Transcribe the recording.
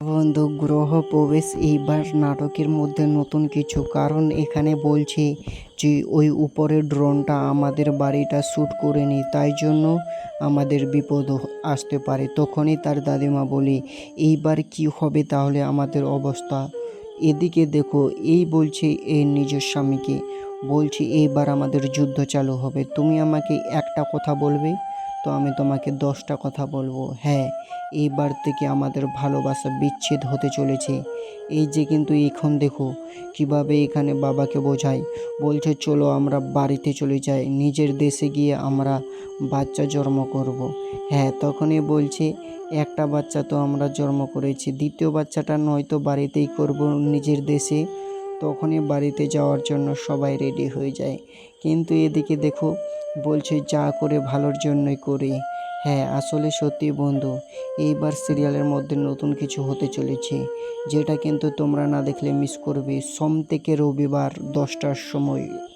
বন্ধু গ্রহ প্রবেশ এইবার নাটকের মধ্যে নতুন কিছু। কারণ এখানে বলছে যে, ওই উপরের ড্রোনটা আমাদের বাড়িটা শ্যুট করে নি তাই জন্য আমাদের বিপদ আসতে পারে। তখনই তার দাদিমা বলি, এইবার কি হবে তাহলে আমাদের অবস্থা? এদিকে দেখো, এই বলছে এই নিজের স্বামীকে, বলছি, এইবার আমাদের যুদ্ধ চালু হবে। তুমি আমাকে একটা কথা বলবে? তো আমি তোমাকে দশটা কথা বলব। হ্যাঁ এইবার থেকে আমাদের ভালোবাসা বিচ্ছেদ হতে চলেছে। এই যে কিন্তু এখন দেখো, কীভাবে এখানে বাবাকে বোঝায়। বলছে, চলো আমরা বাড়িতে চলে যাই। নিজের দেশে গিয়ে আমরা বাচ্চা জন্ম করব। হ্যাঁ তখনই বলছে, একটা বাচ্চা তো আমরা জন্ম করেছি। দ্বিতীয় বাচ্চাটা নয়তো বাড়িতেই করব নিজের দেশে। তখনই বাড়িতে যাওয়ার জন্য সবাই রেডি হয়ে যায়। কিন্তু এদিকে দেখো বলছে, যা করে ভালোর জন্যই করি। হ্যাঁ আসলে সত্যি বন্ধু, এইবার সিরিয়ালের মধ্যে নতুন কিছু হতে চলেছে, যেটা কিন্তু তোমরা না দেখলে মিস করবে। সোম থেকে রবিবার দশটার সময়।